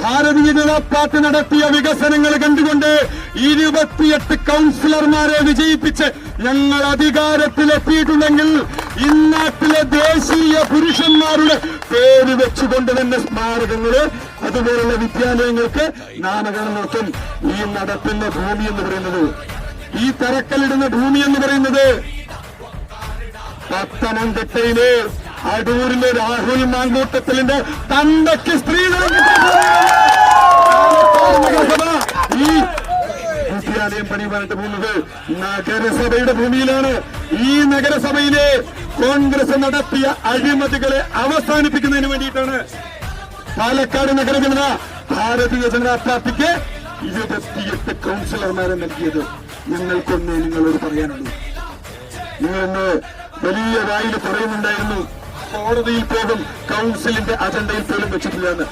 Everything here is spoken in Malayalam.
ഭാരതീയ ജനതാ പാർട്ടി നടത്തിയ വികസനങ്ങൾ കണ്ടുകൊണ്ട് ഇരുപത്തിയെട്ട് കൗൺസിലർമാരെ വിജയിപ്പിച്ച് ഞങ്ങൾ അധികാരത്തിലെത്തിയിട്ടുണ്ടെങ്കിൽ ഇന്നാട്ടിലെ ദേശീയ പുരുഷന്മാരുടെ പേര് വെച്ചുകൊണ്ട് തന്നെ സ്മാരകങ്ങൾ അതുപോലുള്ള വിദ്യാലയങ്ങൾക്ക് നാമകരണം നടത്തും. ഈ നടത്തുന്ന ഭൂമി എന്ന് പറയുന്നത്. ഈ തറക്കല്ലിടുന്ന ഭൂമി എന്ന് പറയുന്നത് പത്തനംതിട്ടയിലെ അടൂരിലെ രാഹുൽ മാങ്കൂട്ടത്തിലിന്റെ തന്തയ്ക്ക് സ്ത്രീധനം വിദ്യാലയം പണിയുവാനായിട്ട് പോകുന്നത് നഗരസഭയുടെ ഭൂമിയിലാണ്. ഈ നഗരസഭയിലെ കോൺഗ്രസ് നടത്തിയ അഴിമതികളെ അവസാനിപ്പിക്കുന്നതിന് വേണ്ടിയിട്ടാണ് പാലക്കാട് നഗരജനത ഭാരതീയ ജനതാ പാർട്ടിക്ക് ഇരുപത്തിയെട്ട് കൗൺസിലർമാരെ നൽകിയത്. ഞങ്ങൾക്കൊന്ന് നിങ്ങളോട് പറയാനുള്ളൂ. നിങ്ങളൊന്ന് വലിയ വായിൽ പറയുന്നുണ്ടായിരുന്നു കോടതിയിൽ പോകും കൗൺസിലിന്റെ അജണ്ടയിൽ പോലും വെച്ചിട്ടില്ല എന്ന്.